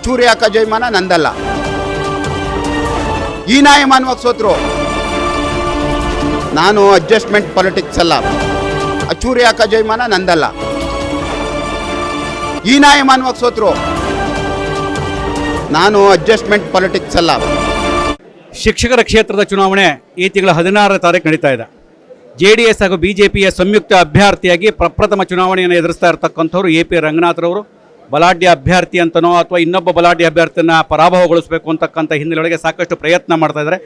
ಅಚ್ಚೂರಿ ಹಾಕ ಜಯಮಾನ ನಂದಲ್ಲ. ಈ ನಾಯಮಾನವಾಗಿ ಸೋತ್ರು. ನಾನು ಅಡ್ಜಸ್ಟ್ಮೆಂಟ್ ಪಾಲಿಟಿಕ್ಸ್ ಅಲ್ಲ. ಅಚ್ಚೂರಿ ಹಾಕ ಜಯಮಾನ ನಂದಲ್ಲ. ಈ ನಾಯಮಾನವಾಗಿ ಸೋತ್ರು. ನಾನು ಅಡ್ಜಸ್ಟ್ಮೆಂಟ್ ಪಾಲಿಟಿಕ್ಸ್ ಅಲ್ಲ. ಶಿಕ್ಷಕರ ಕ್ಷೇತ್ರದ ಚುನಾವಣೆ ಈ ತಿಂಗಳ ಹದಿನಾರರ ತಾರೀಕು ನಡೀತಾ ಇದೆ. ಜೆ ಡಿ ಎಸ್ ಹಾಗೂ ಬಿ ಜೆ ಸಂಯುಕ್ತ ಅಭ್ಯರ್ಥಿಯಾಗಿ ಪ್ರಪ್ರಥಮ ಚುನಾವಣೆಯನ್ನು ಎದುರಿಸ್ತಾ ಇರತಕ್ಕಂಥವ್ರು ಎ ಪಿ ರಂಗನಾಥ್ರವರು ಬಲಾಢ್ಯ ಅಭ್ಯರ್ಥಿ ಅಂತನೋ ಅಥವಾ ಇನ್ನೊಬ್ಬ ಬಲಾಢ್ಯ ಅಭ್ಯರ್ಥಿನ ಪರಾಭವಗೊಳಿಸಬೇಕು ಅಂತಕ್ಕಂಥ ಹಿನ್ನೆಲೆಯೊಳಗೆ ಸಾಕಷ್ಟು ಪ್ರಯತ್ನ ಮಾಡ್ತಾ ಇದ್ದಾರೆ.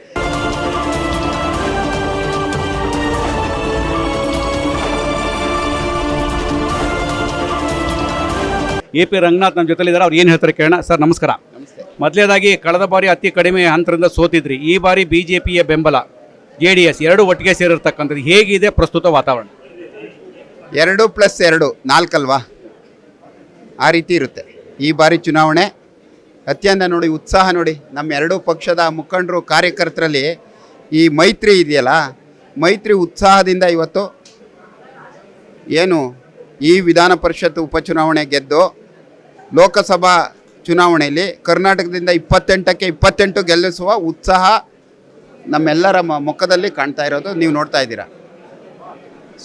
ಎ ಪಿ ರಂಗನಾಥ್ ನಮ್ಮ ಜೊತೆಲಿದ್ದಾರೆ. ಅವ್ರು ಏನು ಹೇಳ್ತಾರೆ ಕೇಳೋಣ. ಸರ್ ನಮಸ್ಕಾರ. ಮೊದಲೇದಾಗಿ ಕಳೆದ ಬಾರಿ ಅತಿ ಕಡಿಮೆ ಹಂತದಿಂದ ಸೋತಿದ್ರಿ. ಈ ಬಾರಿ ಬಿ ಜೆ ಪಿಯ ಬೆಂಬಲ ಜೆ ಡಿ ಎಸ್ ಎರಡು ಒಟ್ಟಿಗೆ ಸೇರಿರ್ತಕ್ಕಂಥದ್ದು ಹೇಗಿದೆ ಪ್ರಸ್ತುತ ವಾತಾವರಣ? ಎರಡು ಪ್ಲಸ್ ಎರಡು ನಾಲ್ಕಲ್ವಾ? ಆ ರೀತಿ ಇರುತ್ತೆ. ಈ ಬಾರಿ ಚುನಾವಣೆ ಅತ್ಯಂತ ನೋಡಿ ಉತ್ಸಾಹ ನೋಡಿ ನಮ್ಮ ಎರಡೂ ಪಕ್ಷದ ಮುಖಂಡರು ಕಾರ್ಯಕರ್ತರಲ್ಲಿ ಈ ಮೈತ್ರಿ ಇದೆಯಲ್ಲ, ಮೈತ್ರಿ ಉತ್ಸಾಹದಿಂದ ಇವತ್ತು ಏನು ಈ ವಿಧಾನ ಪರಿಷತ್ ಉಪಚುನಾವಣೆ ಗೆದ್ದು ಲೋಕಸಭಾ ಚುನಾವಣೆಯಲ್ಲಿ ಕರ್ನಾಟಕದಿಂದ ಇಪ್ಪತ್ತೆಂಟಕ್ಕೆ ಇಪ್ಪತ್ತೆಂಟು ಗೆಲ್ಲಿಸುವ ಉತ್ಸಾಹ ನಮ್ಮೆಲ್ಲರ ಮುಖದಲ್ಲಿ ಕಾಣ್ತಾ ಇರೋದು. ನೀವು ನೋಡ್ತಾ ಇದ್ದೀರಾ?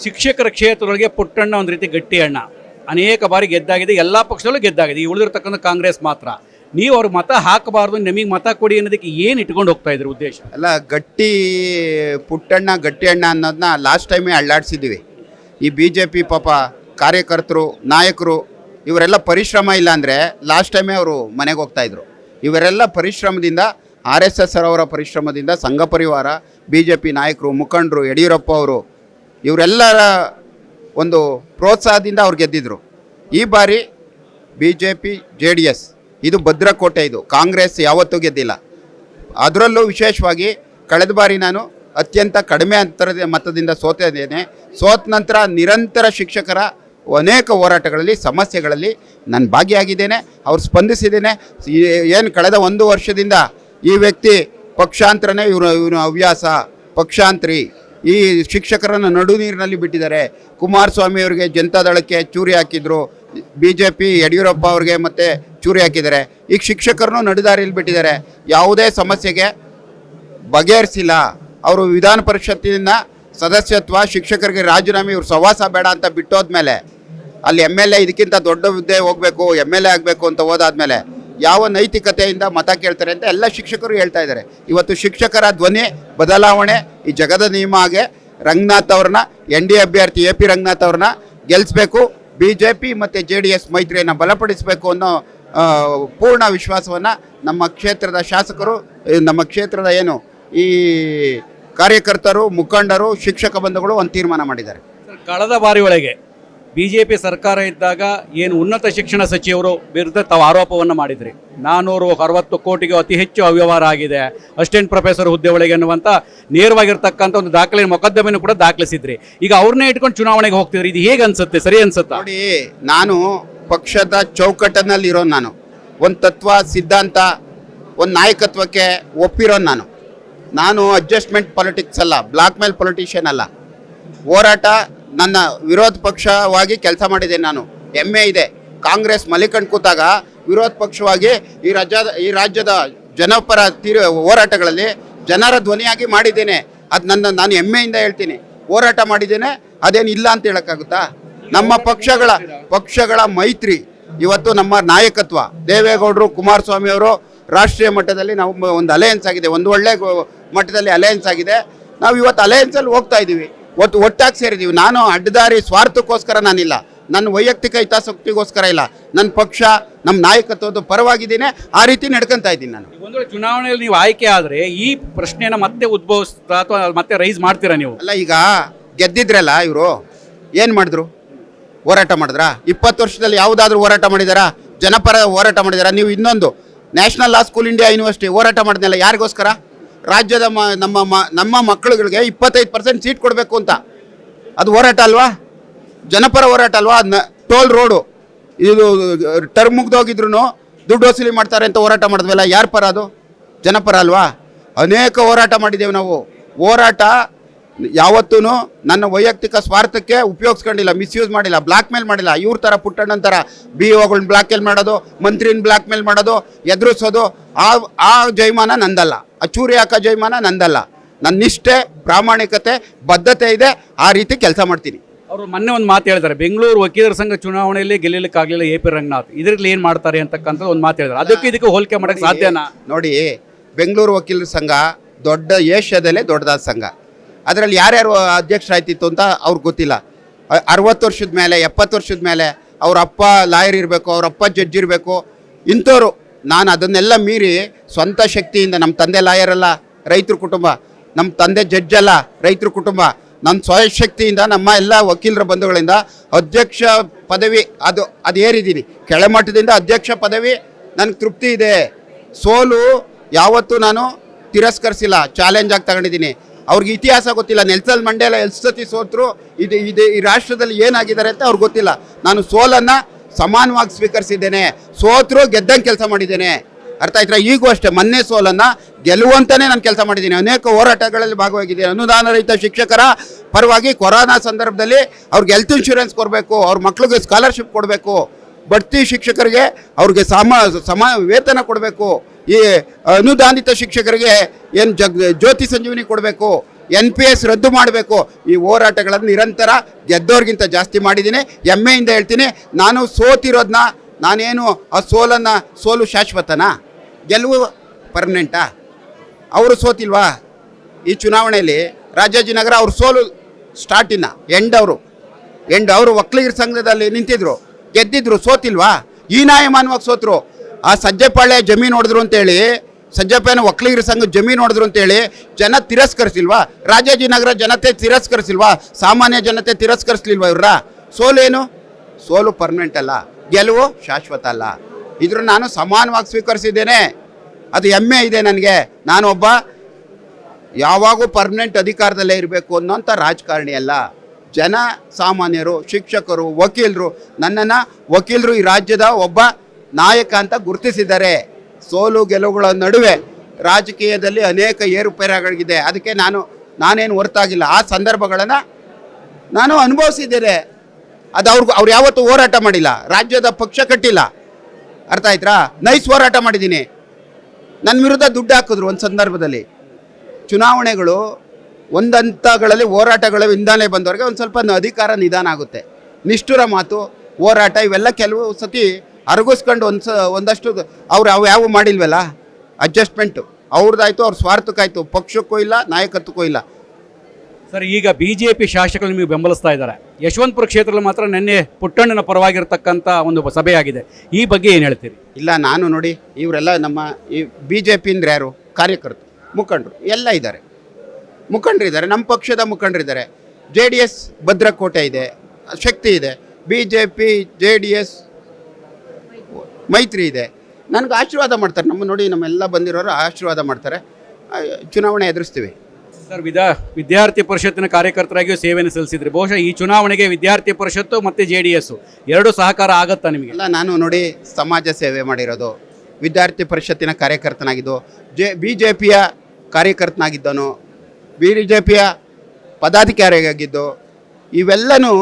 ಶಿಕ್ಷಕರ ಕ್ಷೇತ್ರದೊಳಗೆ ಪುಟ್ಟಣ್ಣ ಒಂದು ರೀತಿ ಗಟ್ಟಿ ಅಣ್ಣ. ಅನೇಕ ಬಾರಿ ಗೆದ್ದಾಗಿದೆ, ಎಲ್ಲ ಪಕ್ಷದಲ್ಲೂ ಗೆದ್ದಾಗಿದೆ. ಈ ಉಳಿದಿರ್ತಕ್ಕಂಥ ಕಾಂಗ್ರೆಸ್ ಮಾತ್ರ. ನೀವು ಅವ್ರಿಗೆ ಮತ ಹಾಕಬಾರ್ದು, ನಿಮಗೆ ಮತ ಕೊಡಿ ಅನ್ನೋದಕ್ಕೆ ಏನು ಇಟ್ಕೊಂಡು ಹೋಗ್ತಾ ಇದ್ರು ಉದ್ದೇಶ? ಅಲ್ಲ, ಗಟ್ಟಿ ಪುಟ್ಟಣ್ಣ, ಗಟ್ಟಿ ಅಣ್ಣ ಅನ್ನೋದನ್ನ ಲಾಸ್ಟ್ ಟೈಮೇ ಅಳ್ಳಾಡ್ಸಿದ್ದೀವಿ ಈ ಬಿ ಜೆ ಪಿ ಪಾಪ ಕಾರ್ಯಕರ್ತರು, ನಾಯಕರು, ಇವರೆಲ್ಲ ಪರಿಶ್ರಮ ಇಲ್ಲ ಅಂದರೆ ಲಾಸ್ಟ್ ಟೈಮೇ ಅವರು ಮನೆಗೆ ಹೋಗ್ತಾಯಿದ್ರು ಇವರೆಲ್ಲ ಪರಿಶ್ರಮದಿಂದ, ಆರ್ ಎಸ್ ಎಸ್ ಅವರ ಪರಿಶ್ರಮದಿಂದ, ಸಂಘ ಪರಿವಾರ ಬಿ ಜೆ ಪಿ ನಾಯಕರು, ಮುಖಂಡರು, ಯಡಿಯೂರಪ್ಪ ಅವರು, ಇವರೆಲ್ಲರ ಒಂದು ಪ್ರೋತ್ಸಾಹದಿಂದ ಅವ್ರು ಗೆದ್ದಿದ್ರು. ಈ ಬಾರಿ B J P J D S, ಇದು ಭದ್ರಕೋಟೆ ಇದು. ಕಾಂಗ್ರೆಸ್ ಯಾವತ್ತೂ ಗೆದ್ದಿಲ್ಲ. ಅದರಲ್ಲೂ ವಿಶೇಷವಾಗಿ ಕಳೆದ ಬಾರಿ ನಾನು ಅತ್ಯಂತ ಕಡಿಮೆ ಅಂತರದ ಮತದಿಂದ ಸೋತಿದ್ದೇನೆ. ಸೋತ ನಂತರ ನಿರಂತರ ಶಿಕ್ಷಕರ ಅನೇಕ ಹೋರಾಟಗಳಲ್ಲಿ, ಸಮಸ್ಯೆಗಳಲ್ಲಿ ನಾನು ಭಾಗಿಯಾಗಿದ್ದೇನೆ. ಅವ್ರು ಸ್ಪಂದಿಸಿದ್ದೇನೆ. ಏನು ಕಳೆದ ಒಂದು ವರ್ಷದಿಂದ ಈ ವ್ಯಕ್ತಿ ಪಕ್ಷಾಂತರನೇ ಇವರು ಇವನು ಹವ್ಯಾಸ, ಪಕ್ಷಾಂತರಿ. ಈ ಶಿಕ್ಷಕರನ್ನು ನಡು ನೀರಿನಲ್ಲಿ ಬಿಟ್ಟಿದ್ದಾರೆ. ಕುಮಾರಸ್ವಾಮಿ ಅವರಿಗೆ ಜನತಾದಳಕ್ಕೆ ಚೂರಿ ಹಾಕಿದ್ರು. ಬಿ ಜೆ ಪಿ ಯಡಿಯೂರಪ್ಪ ಅವ್ರಿಗೆ ಮತ್ತೆ ಚೂರಿ ಹಾಕಿದ್ದಾರೆ. ಈಗ ಶಿಕ್ಷಕರನ್ನು ನಡುದಾರಿಯಲ್ಲಿ ಬಿಟ್ಟಿದ್ದಾರೆ. ಯಾವುದೇ ಸಮಸ್ಯೆಗೆ ಬಗೆಹರಿಸಿಲ್ಲ. ಅವರು ವಿಧಾನ ಪರಿಷತ್ತಿನ ಸದಸ್ಯತ್ವ, ಶಿಕ್ಷಕರಿಗೆ ರಾಜೀನಾಮೆ, ಇವ್ರು ಸವಾಸ ಬೇಡ ಅಂತ ಬಿಟ್ಟೋದ್ಮೇಲೆ, ಅಲ್ಲಿ ಎಂ ಎಲ್ ಎ ಇದಕ್ಕಿಂತ ದೊಡ್ಡ ಹುದ್ದೆ ಹೋಗಬೇಕು, ಎಂ ಎಲ್ ಎ ಆಗಬೇಕು ಅಂತ ಹೋದಾದ್ಮೇಲೆ ಯಾವ ನೈತಿಕತೆಯಿಂದ ಮತ ಕೇಳ್ತಾರೆ ಅಂತ ಎಲ್ಲ ಶಿಕ್ಷಕರು ಹೇಳ್ತಾ ಇದ್ದಾರೆ. ಇವತ್ತು ಶಿಕ್ಷಕರ ಧ್ವನಿ ಬದಲಾವಣೆ ಈ ಜಗದ ನಿಯಮ ಹಾಗೆ. ರಂಗನಾಥ್ ಅವ್ರನ್ನ, ಎನ್ ಡಿ ಅಭ್ಯರ್ಥಿ ಎ ಪಿ ರಂಗನಾಥ್ ಅವ್ರನ್ನ ಗೆಲ್ಲಿಸ್ಬೇಕು ಬಿ ಜೆ ಪಿ ಮತ್ತು ಜೆ ಡಿ ಎಸ್ ಮೈತ್ರಿಯನ್ನು ಬಲಪಡಿಸಬೇಕು ಅನ್ನೋ ಪೂರ್ಣ ವಿಶ್ವಾಸವನ್ನು ನಮ್ಮ ಕ್ಷೇತ್ರದ ಶಾಸಕರು ನಮ್ಮ ಕ್ಷೇತ್ರದ ಏನು, ಈ ಕಾರ್ಯಕರ್ತರು, ಮುಖಂಡರು, ಶಿಕ್ಷಕ ಬಂಧುಗಳು ಒಂದು ತೀರ್ಮಾನ ಮಾಡಿದ್ದಾರೆ. ಕಳೆದ ಬಾರಿ ಒಳಗೆ ಬಿ ಜೆ ಪಿ ಸರ್ಕಾರ ಇದ್ದಾಗ ಏನು ಉನ್ನತ ಶಿಕ್ಷಣ ಸಚಿವರು ವಿರುದ್ಧ ತಾವು ಆರೋಪವನ್ನು ಮಾಡಿದ್ರಿ. ನಾನ್ನೂರು ಅರವತ್ತು ಕೋಟಿಗೆ ಅತಿ ಹೆಚ್ಚು ಅವ್ಯವಹಾರ ಆಗಿದೆ. ಅಸಿಸ್ಟೆಂಟ್ ಪ್ರೊಫೆಸರ್ ಹುದ್ದೆ ಒಳಗೆ ಅನ್ನುವಂಥ ನೇರವಾಗಿರ್ತಕ್ಕಂಥ ಒಂದು ದಾಖಲೆ ಮೊಕದ್ದಮೆಯನ್ನು ಕೂಡ ದಾಖಲಿಸಿದ್ರಿ. ಈಗ ಅವ್ರನ್ನೇ ಇಟ್ಕೊಂಡು ಚುನಾವಣೆಗೆ ಹೋಗ್ತಿದ್ರಿ. ಇದು ಹೇಗೆ ಅನ್ಸುತ್ತೆ? ಸರಿ ಅನ್ಸುತ್ತಾ? ನೋಡಿ, ನಾನು ಪಕ್ಷದ ಚೌಕಟ್ಟಿನಲ್ಲಿರೋ ನಾನು. ಒಂದು ತತ್ವ, ಸಿದ್ಧಾಂತ, ಒಂದು ನಾಯಕತ್ವಕ್ಕೆ ಒಪ್ಪಿರೋ ನಾನು. ನಾನು ಅಡ್ಜಸ್ಟ್ಮೆಂಟ್ ಪಾಲಿಟಿಕ್ಸ್ ಅಲ್ಲ ಬ್ಲಾಕ್ ಮೇಲ್ ಪೊಲಿಟಿಷಿಯನ್ ಅಲ್ಲ. ಹೋರಾಟ ನನ್ನ ವಿರೋಧ ಪಕ್ಷವಾಗಿ ಕೆಲಸ ಮಾಡಿದೆ ನಾನು. ಹೆಮ್ಮೆ ಇದೆ. ಕಾಂಗ್ರೆಸ್ ಮಲಿಕಂಡ್ ಕೂತಾಗ ವಿರೋಧ ಪಕ್ಷವಾಗಿ ಈ ರಾಜ್ಯದ ಈ ರಾಜ್ಯದ ಜನಪರ ತೀರ ಹೋರಾಟಗಳಲ್ಲಿ ಜನರ ಧ್ವನಿಯಾಗಿ ಮಾಡಿದ್ದೇನೆ. ಅದು ನನ್ನ, ನಾನು ಹೆಮ್ಮೆಯಿಂದ ಹೇಳ್ತೀನಿ. ಹೋರಾಟ ಮಾಡಿದ್ದೇನೆ. ಅದೇನು ಇಲ್ಲ ಅಂತ ಹೇಳೋಕ್ಕಾಗುತ್ತಾ? ನಮ್ಮ ಪಕ್ಷಗಳ ಪಕ್ಷಗಳ ಮೈತ್ರಿ ಇವತ್ತು ನಮ್ಮ ನಾಯಕತ್ವ. ದೇವೇಗೌಡರು, ಕುಮಾರಸ್ವಾಮಿ ಅವರು ರಾಷ್ಟ್ರೀಯ ಮಟ್ಟದಲ್ಲಿ ನಾವು ಒಂದು ಅಲಯನ್ಸ್ ಆಗಿದೆ. ಒಂದು ಒಳ್ಳೆ ಮಟ್ಟದಲ್ಲಿ ಅಲಯನ್ಸ್ ಆಗಿದೆ. ನಾವು ಇವತ್ತು ಅಲಯನ್ಸಲ್ಲಿ ಹೋಗ್ತಾ ಇದ್ದೀವಿ. ಒಟ್ಟು ಒಟ್ಟಾಗಿ ಸೇರಿದ್ದೀವಿ ನಾನು ಅಡ್ಡದಾರಿ ಸ್ವಾರ್ಥಕ್ಕೋಸ್ಕರ ನಾನಿಲ್ಲ. ನನ್ನ ವೈಯಕ್ತಿಕ ಹಿತಾಸಕ್ತಿಗೋಸ್ಕರ ಇಲ್ಲ. ನನ್ನ ಪಕ್ಷ ನಮ್ಮ ನಾಯಕತ್ವದ ಪರವಾಗಿದ್ದೀನಿ. ಆ ರೀತಿ ನಡ್ಕೊತಾ ಇದ್ದೀನಿ ನಾನು. ಒಂದು ವೇಳೆ ಚುನಾವಣೆಯಲ್ಲಿ ನೀವು ಆಯ್ಕೆ ಆದರೆ ಈ ಪ್ರಶ್ನೆಯನ್ನು ಮತ್ತೆ ಉದ್ಭವಿಸ್ತಾ ಅಥವಾ ಮತ್ತೆ ರೈಸ್ ಮಾಡ್ತೀರಾ ನೀವು? ಅಲ್ಲ ಈಗ ಗೆದ್ದಿದ್ರಲ್ಲ ಇವರು ಏನು ಮಾಡಿದ್ರು? ಹೋರಾಟ ಮಾಡಿದ್ರಾ? ಇಪ್ಪತ್ತು ವರ್ಷದಲ್ಲಿ ಯಾವುದಾದ್ರೂ ಹೋರಾಟ ಮಾಡಿದಾರಾ? ಜನಪರ ಹೋರಾಟ ಮಾಡಿದಾರಾ? ನೀವು ಇನ್ನೊಂದು. National law school India university ಹೋರಾಟ ಮಾಡಿದ್ನಲ್ಲ ಯಾರಿಗೋಸ್ಕರ? ರಾಜ್ಯದ ಮ, ನಮ್ಮ ಮ, ನಮ್ಮ ಮಕ್ಕಳುಗಳಿಗೆ ಇಪ್ಪತ್ತೈದು ಪರ್ಸೆಂಟ್ ಸೀಟ್ ಕೊಡಬೇಕು ಅಂತ. ಅದು ಹೋರಾಟ ಅಲ್ವಾ? ಜನಪರ ಹೋರಾಟ ಅಲ್ವಾ? Toll road. ಇದು ಟರ್ಮ್ ಮುಗ್ದೋಗಿದ್ರು ದುಡ್ಡು ವಸೂಲಿ ಮಾಡ್ತಾರೆ ಅಂತ ಹೋರಾಟ ಮಾಡಿದ್ವಲ್ಲ, ಯಾರ ಪರ ಅದು? ಜನಪರ ಅಲ್ವಾ? ಅನೇಕ ಹೋರಾಟ ಮಾಡಿದ್ದೇವೆ ನಾವು. ಹೋರಾಟ ಯಾವತ್ತೂ ನನ್ನ ವೈಯಕ್ತಿಕ ಸ್ವಾರ್ಥಕ್ಕೆ ಉಪಯೋಗಿಸ್ಕೊಂಡಿಲ್ಲ ಮಿಸ್ಯೂಸ್ ಮಾಡಿಲ್ಲ ಬ್ಲಾಕ್ ಮೇಲ್ ಮಾಡಿಲ್ಲ. ಇವ್ರ ಥರ ಪುಟ್ಟಣ್ಣನ ಥರ ಬಿ ಒಗಳನ್ನ ಬ್ಲಾಕ್ ಮೇಲ್ ಮಾಡೋದು ಮಂತ್ರಿನ ಬ್ಲಾಕ್ ಮೇಲ್ ಮಾಡೋದು ಎದುರಿಸೋದು ಆ ಆ ಜೈಮಾನ ನಂದಲ್ಲ. ಅಚೂರಿ ಚೂರಿ ಹಾಕೋ ಜೈಮಾನ ನಂದಲ್ಲ. ನನ್ನ ನಿಷ್ಠೆ ಪ್ರಾಮಾಣಿಕತೆ ಬದ್ಧತೆ ಇದೆ ಆ ರೀತಿ ಕೆಲಸ ಮಾಡ್ತೀನಿ. ಅವರು ಮೊನ್ನೆ ಒಂದು ಮಾತು ಹೇಳ್ತಾರೆ ಬೆಂಗಳೂರು ವಕೀಲರ ಸಂಘ ಚುನಾವಣೆಯಲ್ಲಿ ಗೆಲ್ಲಲಿಕ್ಕಾಗಲಿಲ್ಲ ಎ ಪಿ ರಂಗನಾಥ್. ಇದರಲ್ಲಿ ಏನು ಮಾಡ್ತಾರೆ ಅಂತಕ್ಕಂಥದ್ದು ಒಂದು ಮಾತು ಹೇಳಿದ್ದಾರೆ. ಅದಕ್ಕೆ ಇದಕ್ಕೆ ಹೋಲಿಕೆ ಮಾಡೋಕ್ಕೆ ಸಾಧ್ಯನಾ? ನೋಡಿ ಬೆಂಗಳೂರು ವಕೀಲರ ಸಂಘ ದೊಡ್ಡ ಏಷ್ಯಾದಲ್ಲೇ ದೊಡ್ಡದಾದ ಸಂಘ. ಅದರಲ್ಲಿ ಯಾರ್ಯಾರು ಅಧ್ಯಕ್ಷರಾಯ್ತಿತ್ತು ಅಂತ ಅವ್ರಿಗೆ ಗೊತ್ತಿಲ್ಲ. ಅರವತ್ತು ವರ್ಷದ ಮೇಲೆ, ಎಪ್ಪತ್ತು ವರ್ಷದ ಮೇಲೆ ಅವ್ರ ಅಪ್ಪ ಲಾಯರ್ ಇರಬೇಕು, ಅವ್ರ ಅಪ್ಪ ಜಡ್ಜ್ ಇರಬೇಕು. ಇಂಥವ್ರು, ನಾನು ಅದನ್ನೆಲ್ಲ ಮೀರಿ ಸ್ವಂತ ಶಕ್ತಿಯಿಂದ, ನಮ್ಮ ತಂದೆ ಲಾಯರ್ ಅಲ್ಲ, ರೈತರ ಕುಟುಂಬ, ನಮ್ಮ ತಂದೆ ಜಡ್ಜ್ ಅಲ್ಲ, ರೈತರ ಕುಟುಂಬ, ನನ್ನ ಸ್ವಯಶಕ್ತಿಯಿಂದ ನಮ್ಮ ಎಲ್ಲ ವಕೀಲರ ಬಂಧುಗಳಿಂದ ಅಧ್ಯಕ್ಷ ಪದವಿ, ಅದು ಅದು ಏರಿದ್ದೀನಿ. ಕೆಳಮಟ್ಟದಿಂದ ಅಧ್ಯಕ್ಷ ಪದವಿ, ನನಗೆ ತೃಪ್ತಿ ಇದೆ. ಸೋಲು ಯಾವತ್ತೂ ನಾನು ತಿರಸ್ಕರಿಸಿಲ್ಲ ಚಾಲೆಂಜ್ ಆಗಿ ತಗೊಂಡಿದ್ದೀನಿ. ಅವ್ರಿಗೆ ಇತಿಹಾಸ ಗೊತ್ತಿಲ್ಲ. ನೆಲ್ಸಲ್ ಮಂಡೇಲ ಎಷ್ಟು ಸತಿ ಸೋತರು, ಇದು ಇದು ಈ ರಾಷ್ಟ್ರದಲ್ಲಿ ಏನಾಗಿದ್ದಾರೆ ಅಂತ ಅವ್ರಿಗೆ ಗೊತ್ತಿಲ್ಲ. ನಾನು ಸೋಲನ್ನು ಸಮಾನವಾಗಿ ಸ್ವೀಕರಿಸಿದ್ದೇನೆ. ಸೋತರು ಗೆದ್ದಂಗೆ ಕೆಲಸ ಮಾಡಿದ್ದೇನೆ. ಅರ್ಥ ಆಯ್ತಾ ಈಗೂ ಅಷ್ಟೇ. ಮೊನ್ನೆ ಸೋಲನ್ನು ಗೆಲ್ಲುವಂತಲೇ ನಾನು ಕೆಲಸ ಮಾಡಿದ್ದೀನಿ. ಅನೇಕ ಹೋರಾಟಗಳಲ್ಲಿ ಭಾಗವಾಗಿದ್ದೀನಿ. ಅನುದಾನ ರಹಿತ ಶಿಕ್ಷಕರ ಪರವಾಗಿ ಕೊರೋನಾ ಸಂದರ್ಭದಲ್ಲಿ ಅವ್ರಿಗೆ ಹೆಲ್ತ್ ಇನ್ಶೂರೆನ್ಸ್ ಕೊಡಬೇಕು, ಅವ್ರ ಮಕ್ಳಿಗೆ ಸ್ಕಾಲರ್ಶಿಪ್ ಕೊಡಬೇಕು. ಬಡ್ತಿ ಶಿಕ್ಷಕರಿಗೆ ಅವ್ರಿಗೆ ಸಮ ಸಮ, ವೇತನ ಕೊಡಬೇಕು. ಈ ಅನುದಾನಿತ ಶಿಕ್ಷಕರಿಗೆ ಏನು ಜಗ್, ಜ್ಯೋತಿ ಸಂಜೀವಿನಿ ಕೊಡಬೇಕು, ಎನ್ ಪಿ ಎಸ್ ರದ್ದು ಮಾಡಬೇಕು, ಈ ಹೋರಾಟಗಳನ್ನು ನಿರಂತರ ಗೆದ್ದೋರ್ಗಿಂತ ಜಾಸ್ತಿ ಮಾಡಿದ್ದೀನಿ. ಹೆಮ್ಮೆಯಿಂದ ಹೇಳ್ತೀನಿ, ನಾನು ಸೋತಿರೋದನ್ನ ನಾನೇನು ಆ ಸೋಲನ್ನು, ಸೋಲು ಶಾಶ್ವತನಾ? ಗೆಲುವು ಪರ್ಮನೆಂಟಾ? ಅವರು ಸೋತಿಲ್ವಾ? ಈ ಚುನಾವಣೆಯಲ್ಲಿ ರಾಜಾಜಿನಗರ ಅವ್ರ ಸೋಲು ಸ್ಟಾರ್ಟಿನ, ಎಂಡ್ ಅವರು. ಎಂಡ್ ಅವರು ಒಕ್ಕಲಿಗರ ಸಂಘದಲ್ಲಿ ನಿಂತಿದ್ರು, ಗೆದ್ದಿದ್ರು, ಸೋತಿಲ್ವಾ? ಈ ನಾಯಮಾನವಾಗಿ ಸೋತರು. ಆ ಸಜ್ಜೆಪಾಳ್ಯ ಜಮೀನು ಹೊಡೆದ್ರು ಅಂತೇಳಿ, ಸಜ್ಜಪ್ಪನ ಒಕ್ಕಲಿಗರ ಸಂಘ ಜಮೀನು ಹೊಡೆದ್ರು ಅಂತೇಳಿ ಜನ ತಿರಸ್ಕರಿಸಿಲ್ವಾ? ರಾಜಾಜಿನಗರ ಜನತೆ ತಿರಸ್ಕರಿಸಿಲ್ವಾ? ಸಾಮಾನ್ಯ ಜನತೆ ತಿರಸ್ಕರಿಸ್ಲಿಲ್ವಾ ಇವ್ರ? ಸೋಲೇನು? ಸೋಲು ಪರ್ಮನೆಂಟ್ ಅಲ್ಲ. ಗೆಲುವು ಶಾಶ್ವತ ಅಲ್ಲ. ಇದ್ರ ನಾನು ಸಮಾನವಾಗಿ ಸ್ವೀಕರಿಸಿದ್ದೇನೆ. ಅದು ಹೆಮ್ಮೆ ಇದೆ ನನಗೆ. ನಾನು ಒಬ್ಬ ಯಾವಾಗೂ ಪರ್ಮನೆಂಟ್ ಅಧಿಕಾರದಲ್ಲೇ ಇರಬೇಕು ಅನ್ನೋಂಥ ರಾಜಕಾರಣಿ ಅಲ್ಲ. ಜನ ಸಾಮಾನ್ಯರು, ಶಿಕ್ಷಕರು, ವಕೀಲರು, ನನ್ನನ್ನು ವಕೀಲರು ಈ ರಾಜ್ಯದ ಒಬ್ಬ ನಾಯಕ ಅಂತ ಗುರುತಿಸಿದ್ದಾರೆ ಸೋಲು ಗೆಲುವುಗಳ ನಡುವೆ ರಾಜಕೀಯದಲ್ಲಿ ಅನೇಕ ಏರುಪೇರಾಗಳಿದೆ ಅದಕ್ಕೆ ನಾನು, ನಾನೇನು ಹೊರತಾಗಿಲ್ಲ. ಆ ಸಂದರ್ಭಗಳನ್ನು ನಾನು ಅನುಭವಿಸಿದ್ದೇನೆ. ಅದು ಅವ್ರಿಗೆ, ಅವ್ರು ಯಾವತ್ತೂ ಹೋರಾಟ ಮಾಡಿಲ್ಲ. ರಾಜ್ಯದ ಪಕ್ಷ ಕಟ್ಟಿಲ್ಲ. ಅರ್ಥ ಆಯ್ತಾ ನೈಸ್ ಹೋರಾಟ ಮಾಡಿದ್ದೀನಿ. ನನ್ನ ವಿರುದ್ಧ ದುಡ್ಡು ಹಾಕಿದ್ರು ಒಂದು ಸಂದರ್ಭದಲ್ಲಿ. ಚುನಾವಣೆಗಳು ಒಂದಂತಗಳಲ್ಲಿ ಹೋರಾಟಗಳು ಇಂದಾನೆ ಬಂದವ್ರಿಗೆ ಒಂದು ಸ್ವಲ್ಪ ಅಧಿಕಾರ ನಿಧಾನ ಆಗುತ್ತೆ. ನಿಷ್ಠುರ ಮಾತು, ಹೋರಾಟ ಇವೆಲ್ಲ ಕೆಲವು ಸತಿ ಅರಗಿಸ್ಕೊಂಡು ಒಂದು ಸ ಒಂದಷ್ಟು ಅವ್ರು ಅವು ಯಾವ ಮಾಡಿಲ್ವಲ್ಲ? ಅಡ್ಜಸ್ಟ್ಮೆಂಟು ಅವ್ರದ್ದಾಯ್ತು ಅವ್ರ ಸ್ವಾರ್ಥಕ್ಕಾಯ್ತು. ಪಕ್ಷಕ್ಕೂ ಇಲ್ಲ ನಾಯಕತ್ವಕ್ಕೂ ಇಲ್ಲ. ಸರ್ ಈಗ ಬಿ ಜೆ ಪಿ ಶಾಸಕರು ನಿಮಗೆ ಬೆಂಬಲಿಸ್ತಾ ಇದ್ದಾರೆ. ಯಶವಂತಪುರ ಕ್ಷೇತ್ರದಲ್ಲಿ ಮಾತ್ರ ನಿನ್ನೆ ಪುಟ್ಟಣ್ಣನ ಪರವಾಗಿರ್ತಕ್ಕಂಥ ಒಂದು ಸಭೆಯಾಗಿದೆ. ಈ ಬಗ್ಗೆ ಏನು ಹೇಳ್ತೀರಿ? ಇಲ್ಲ ನಾನು ನೋಡಿ ಇವರೆಲ್ಲ ನಮ್ಮ ಈ ಬಿ ಜೆ ಪಿ ಅಂದ್ರೆ ಯಾರು? ಕಾರ್ಯಕರ್ತರು ಮುಖಂಡರು ಎಲ್ಲ ಇದ್ದಾರೆ. ಮುಖಂಡರಿದ್ದಾರೆ ನಮ್ಮ ಪಕ್ಷದ ಮುಖಂಡರಿದ್ದಾರೆ ಜೆ ಡಿ ಎಸ್ ಭದ್ರಕೋಟೆ ಇದೆ ಶಕ್ತಿ ಇದೆ. B J P J D S ಮೈತ್ರಿ ಇದೆ. ನನಗೆ ಆಶೀರ್ವಾದ ಮಾಡ್ತಾರೆ. ನಮ್ಮ ನೋಡಿ ನಮ್ಮೆಲ್ಲ ಬಂದಿರೋರು ಆಶೀರ್ವಾದ ಮಾಡ್ತಾರೆ. ಚುನಾವಣೆ ಎದುರಿಸ್ತೀವಿ. ಸರ್ ವಿದ್ಯಾ ವಿದ್ಯಾರ್ಥಿ ಪರಿಷತ್ತಿನ ಕಾರ್ಯಕರ್ತರಾಗಿಯೂ ಸೇವೆಯನ್ನು ಸಲ್ಲಿಸಿದ್ರಿ. ಬಹುಶಃ ಈ ಚುನಾವಣೆಗೆ ವಿದ್ಯಾರ್ಥಿ ಪರಿಷತ್ತು ಮತ್ತು ಜೆ ಡಿ ಎಸ್ಸು ಎರಡು ಸಹಕಾರ ಆಗುತ್ತಾ ನಿಮಗೆ? ಅಲ್ಲ ನಾನು ನೋಡಿ ಸಮಾಜ ಸೇವೆ ಮಾಡಿರೋದು. ವಿದ್ಯಾರ್ಥಿ ಪರಿಷತ್ತಿನ ಕಾರ್ಯಕರ್ತನಾಗಿದ್ದು ಜೆ ಬಿ ಜೆ ಪಿಯ ಕಾರ್ಯಕರ್ತನಾಗಿದ್ದನು. ಬಿ ಜೆ ಪಿಯ ಪದಾಧಿಕಾರಿಯಾಗಿದ್ದು ಇವೆಲ್ಲನೂ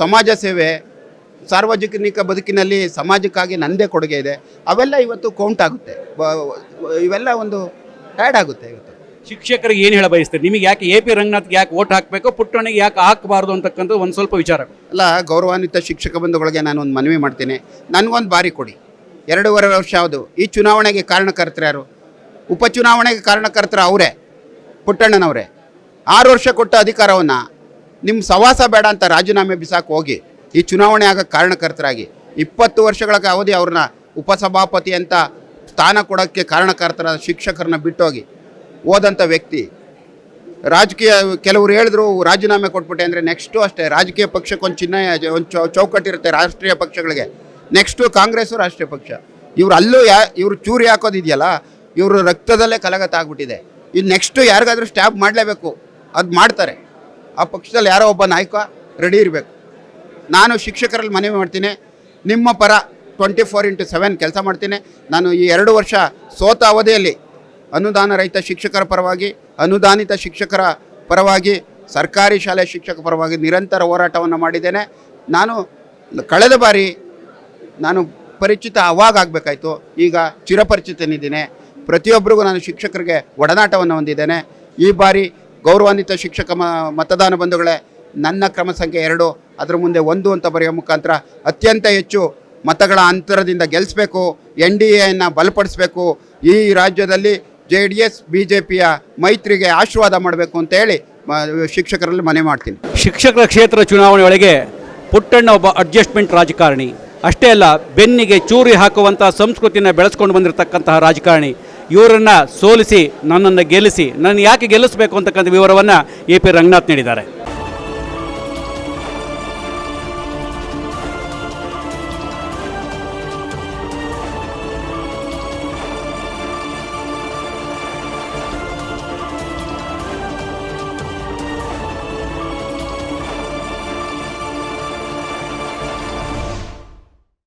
ಸಮಾಜ ಸೇವೆ ಸಾರ್ವಜನಿಕ ಬದುಕಿನಲ್ಲಿ ಸಮಾಜಕ್ಕಾಗಿ ನನ್ನದೇ ಕೊಡುಗೆ ಇದೆ. ಅವೆಲ್ಲ ಇವತ್ತು ಕೌಂಟ್ ಆಗುತ್ತೆ. ಬ- ಇವೆಲ್ಲ ಒಂದು ಆ್ಯಡ್ ಆಗುತ್ತೆ ಇವತ್ತು. ಶಿಕ್ಷಕರಿಗೆ ಏನು ಹೇಳ ಬಯಸ್ತೀರಿ? ನಿಮಗೆ ಯಾಕೆ ಎ ಪಿ ರಂಗನಾಥ್ಗೆ ಯಾಕೆ ಓಟ್ ಹಾಕಬೇಕು? ಪುಟ್ಟಣಿಗೆ ಯಾಕೆ ಹಾಕಬಾರ್ದು ಅಂತಕ್ಕಂಥದ್ದು ಒಂದು ಸ್ವಲ್ಪ ವಿಚಾರ. ಅಲ್ಲ ಗೌರವಾನ್ವಿತ ಶಿಕ್ಷಕ ಬಂಧುಗಳಿಗೆ ನಾನು ಒಂದು ಮನವಿ ಮಾಡ್ತೀನಿ. ನನಗೊಂದು ಬಾರಿ ಕೊಡಿ. ಎರಡೂವರೆ ವರ್ಷ ಯಾವುದು? ಈ ಚುನಾವಣೆಗೆ ಕಾರಣಕರ್ತರು ಯಾರು? ಉಪಚುನಾವಣೆಗೆ ಕಾರಣಕರ್ತರು ಅವರೇ ಪುಟ್ಟಣ್ಣನವರೇ. ಆರು ವರ್ಷ ಕೊಟ್ಟ ಅಧಿಕಾರವನ್ನು ನಿಮ್ಮ ಸವಾಸ ಬೇಡ ಅಂತ ರಾಜೀನಾಮೆ ಬಿಸಾಕ್ ಹೋಗಿ. ಈ ಚುನಾವಣೆ ಆಗೋಕ್ಕೆ ಕಾರಣಕರ್ತರಾಗಿ ಇಪ್ಪತ್ತು ವರ್ಷಗಳ ಅವಧಿ ಅವ್ರನ್ನ ಉಪಸಭಾಪತಿ ಅಂತ ಸ್ಥಾನ ಕೊಡೋಕ್ಕೆ ಕಾರಣಕರ್ತರ ಶಿಕ್ಷಕರನ್ನ ಬಿಟ್ಟೋಗಿ ಹೋದಂಥ ವ್ಯಕ್ತಿ. ರಾಜಕೀಯ ಕೆಲವರು ಹೇಳಿದ್ರು, ರಾಜೀನಾಮೆ ಕೊಟ್ಬಿಟ್ಟೆ ಅಂದರೆ ನೆಕ್ಸ್ಟು ಅಷ್ಟೇ, ರಾಜಕೀಯ ಪಕ್ಷಕ್ಕೊಂದು ಚಿನ್ನ, ಒಂದು ಚೌಕಟ್ಟಿರುತ್ತೆ ರಾಷ್ಟ್ರೀಯ ಪಕ್ಷಗಳಿಗೆ. ನೆಕ್ಸ್ಟು ಕಾಂಗ್ರೆಸ್ಸು ರಾಷ್ಟ್ರೀಯ ಪಕ್ಷ. ಇವ್ರು ಅಲ್ಲೂ ಯಾ, ಇವರು ಚೂರಿ ಹಾಕೋದಿದೆಯಲ್ಲ, ಇವರು ರಕ್ತದಲ್ಲೇ ಕಲಗತ ಆಗ್ಬಿಟ್ಟಿದೆ. ಇದು ನೆಕ್ಸ್ಟು ಯಾರಿಗಾದರೂ ಸ್ಟ್ಯಾಪ್ ಮಾಡಲೇಬೇಕು. ಅದು ಮಾಡ್ತಾರೆ. ಆ ಪಕ್ಷದಲ್ಲಿ ಯಾರೋ ಒಬ್ಬ ನಾಯಕ ರೆಡಿ ಇರಬೇಕು. ನಾನು ಶಿಕ್ಷಕರಲ್ಲಿ ಮನವಿ ಮಾಡ್ತೀನಿ. ನಿಮ್ಮ ಪರ ಟ್ವೆಂಟಿ ಫೋರ್ ಇಂಟು ಸೆವೆನ್ ಕೆಲಸ ಮಾಡ್ತೀನಿ. ನಾನು ಈ ಎರಡು ವರ್ಷ ಸೋತ ಅವಧಿಯಲ್ಲಿ ಅನುದಾನ ರಹಿತ ಶಿಕ್ಷಕರ ಪರವಾಗಿ, ಅನುದಾನಿತ ಶಿಕ್ಷಕರ ಪರವಾಗಿ, ಸರ್ಕಾರಿ ಶಾಲೆ ಶಿಕ್ಷಕ ಪರವಾಗಿ ನಿರಂತರ ಹೋರಾಟವನ್ನು ಮಾಡಿದ್ದೇನೆ. ನಾನು ಕಳೆದ ಬಾರಿ ನಾನು ಪರಿಚಿತ ಅವಾಗ ಆಗಬೇಕಾಯ್ತು. ಈಗ ಚಿರಪರಿಚಿತನಿದ್ದೀನಿ. ಪ್ರತಿಯೊಬ್ಬರಿಗೂ ನಾನು ಶಿಕ್ಷಕರಿಗೆ ಒಡನಾಟವನ್ನು ಹೊಂದಿದ್ದೇನೆ. ಈ ಬಾರಿ ಗೌರವಾನ್ವಿತ ಶಿಕ್ಷಕ ಮತದಾನ ಬಂಧುಗಳೇ ನನ್ನ ಕ್ರಮ ಸಂಖ್ಯೆ ಎರಡು, ಅದರ ಮುಂದೆ ಒಂದು ಅಂತ ಬರೆಯೋ ಮುಖಾಂತರ ಅತ್ಯಂತ ಹೆಚ್ಚು ಮತಗಳ ಅಂತರದಿಂದ ಗೆಲ್ಲಿಸಬೇಕು ಎನ್ ಡಿ ಎಯನ್ನು ಬಲಪಡಿಸಬೇಕು, ಈ ರಾಜ್ಯದಲ್ಲಿ J D S, B J ಪಿಯ ಮೈತ್ರಿಗೆ ಆಶೀರ್ವಾದ ಮಾಡಬೇಕು ಅಂತ ಹೇಳಿ, ಮ- ಶಿಕ್ಷಕರಲ್ಲಿ ಮನೆ ಮಾಡ್ತೀನಿ. ಶಿಕ್ಷಕರ ಕ್ಷೇತ್ರ ಚುನಾವಣೆ ಒಳಗೆ ಪುಟ್ಟಣ್ಣ ಒಬ್ಬ ಅಡ್ಜಸ್ಟ್ಮೆಂಟ್ ರಾಜಕಾರಣಿ. ಅಷ್ಟೇ ಅಲ್ಲ, ಬೆನ್ನಿಗೆ ಚೂರಿ ಹಾಕುವಂಥ ಸಂಸ್ಕೃತಿನ ಬೆಳೆಸ್ಕೊಂಡು ಬಂದಿರತಕ್ಕಂತಹ ರಾಜಕಾರಣಿ. ಇವರನ್ನು ಸೋಲಿಸಿ, ನನ್ನನ್ನು ಗೆಲ್ಲಿಸಿ ನನ್ನ ಯಾಕೆ ಗೆಲ್ಲಿಸಬೇಕು ಅಂತಕ್ಕಂಥ ವಿವರವನ್ನು ಎ ಪಿ ರಂಗನಾಥ್ ನೀಡಿದ್ದಾರೆ.